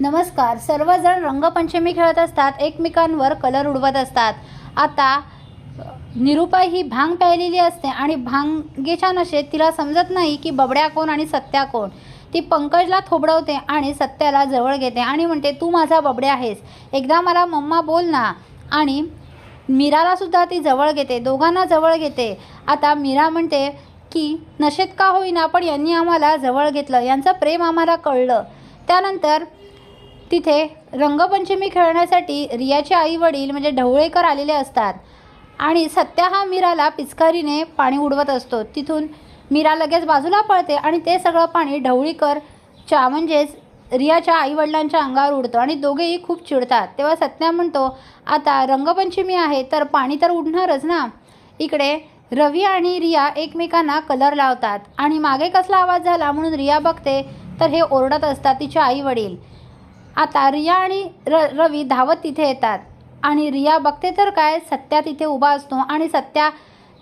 नमस्कार. सर्वजण रंगपंचमी खेळत असतात एकमेकांवर कलर उडवत असतात. आता अ, निरुपा ही भांग प्यायलेली असते आणि भांगेच्या नशेत तिला समजत नाही की बबड्या कोण आणि सत्या कोण. ती पंकजला थोबडवते आणि सत्याला जवळ घेते आणि म्हणते तू माझा बबड्या आहेस. एकदा मला मम्मा बोल ना. आणि मीरालासुद्धा ती जवळ घेते दोघांना जवळ घेते. आता मीरा म्हणते की नशेत का होईना पण यांनी आम्हाला जवळ घेतलं. यांचं प्रेम आम्हाला कळलं. त्यानंतर तिथे रंगपंचमी खेळण्यासाठी रियाचे आई वडील म्हणजे ढवळेकर आलेले असतात. आणि सत्या हा मीराला पिचकारीने पाणी उडवत असतो. तिथून मीरा लगेच बाजूला पळते आणि ते सगळं पाणी ढवळीकरच्या म्हणजेच रियाच्या आईवडिलांच्या अंगावर उडतं आणि दोघेही खूप चिडतात. तेव्हा सत्या म्हणतो आता रंगपंचमी आहे तर पाणी तर उडणारच ना? इकडे रवी आणि रिया एकमेकांना कलर लावतात आणि मागे कसला आवाज झाला म्हणून रिया बघते तर हे ओरडत असतात तिचे आई वडील आता रिया आणि र रवी धावत तिथे येतात. आणि रिया बघते तर काय सत्या तिथे उभा असतो आणि सत्या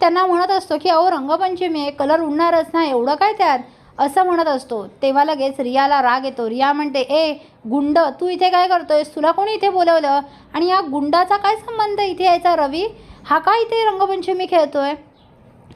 त्यांना म्हणत असतो की अहो रंगपंचमी आहे कलर उडणारच ना एवढं काय त्यात? असं म्हणत असतो. तेव्हा लगेच रियाला राग येतो. रिया म्हणते ए गुंड तू इथे काय करतोयस? तुला कोणी इथे बोलवलं? आणि या गुंडाचा काय संबंध इथे यायचा रवी? हा का इथे रंगपंचमी खेळतोय?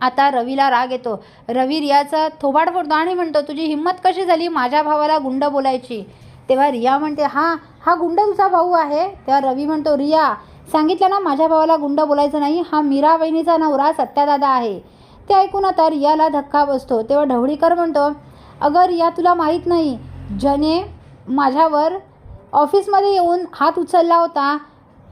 आता रवीला राग येतो. रवी रियाचा थोबाड फोडतो आणि म्हणतो तुझी हिंमत कशी झाली माझ्या भावाला गुंड बोलायची? तेव्हा रिया म्हणते हा हा गुंड तुझा भाऊ आहे. तेव्हा रवी म्हणतो रिया सांगितलं ना माझ्या भावाला गुंड बोलायचं नाही हा मीरा बहिणीचा नवरा सत्यादादा आहे. ते ऐकून आता रियाला धक्का बसतो. तेव्हा ढवळीकर म्हणतो अगं रिया तुला माहीत नाही ज्याने माझ्यावर ऑफिसमध्ये येऊन हात उचलला होता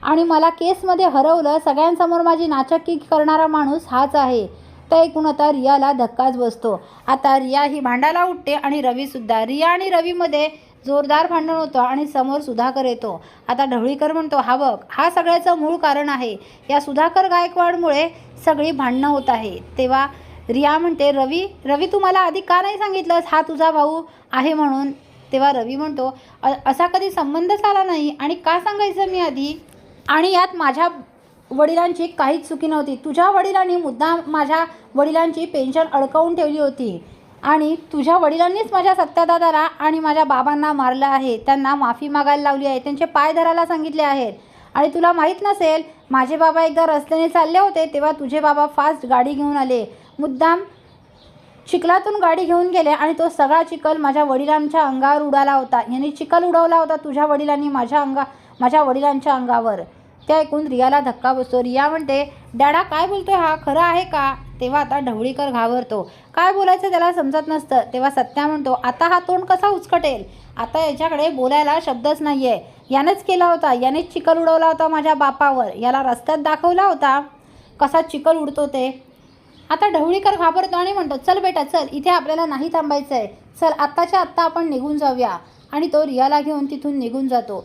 आणि मला केसमध्ये हरवलं सगळ्यांसमोर माझी नाचक्की करणारा माणूस हाच आहे. ते ऐकून आता रियाला धक्काच बसतो. आता रिया ही भांडायला उठते आणि रवीसुद्धा रिया आणि रवीमध्ये जोरदार भांडण होतं आणि समोर सुधाकर येतो. आता ढवळीकर म्हणतो हा बघ हा सगळ्याचं मूळ कारण आहे. या सुधाकर गायकवाडमुळे सगळी भांडणं होत आहे. तेव्हा रिया म्हणते रवी रवी तू मला आधी का नाही सांगितलंस? हा तुझा भाऊ आहे म्हणून. तेव्हा रवी म्हणतो असा कधी संबंधच आला नाही आणि का सांगायचं मी आधी? आणि यात माझ्या वडिलांची काहीच चुकी नव्हती. तुझ्या वडिलांनी मुद्दा माझ्या वडिलांची पेन्शन अडकवून ठेवली होती. आणि तुझ्या वडिलांनीच माझ्या सत्यादादाला आणि माझ्या बाबांना मारलं आहे. त्यांना माफी मागायला लावली आहे. त्यांचे पाय धरायला सांगितले आहेत. आणि तुला माहीत नसेल माझे बाबा एकदा रस्त्याने चालले होते तेव्हा तुझे बाबा फास्ट गाडी घेऊन आले. मुद्दाम चिखलातून गाडी घेऊन गेले आणि तो सगळा चिखल माझ्या वडिलांच्या अंगावर उडाला होता. यांनी चिखल उडवला होता तुझ्या वडिलांनी माझ्या अंगा माझ्या वडिलांच्या अंगावर. ते ऐकून रियाला धक्का बसतो. रिया म्हणते डॅडा काय बोलतोय हा? खरं आहे का? तेव्हा आता ढवळीकर घाबरतो. काय बोलायचं त्याला समजत नसतं. तेव्हा सत्या म्हणतो आता हा तोंड कसा उचकटेल? आता याच्याकडे बोलायला शब्दच नाही आहे यानेच केला होता. यानेच चिखल उडवला होता माझ्या बापावर. याला रस्त्यात दाखवला होता. कसा चिखल उडतो ते? आता ढवळीकर घाबरतो आणि म्हणतो चल बेटा चल. इथे आपल्याला नाही थांबायचं आहे चल आत्ताच्या आत्ता आपण निघून जाऊया. आणि तो रियाला घेऊन तिथून निघून जातो.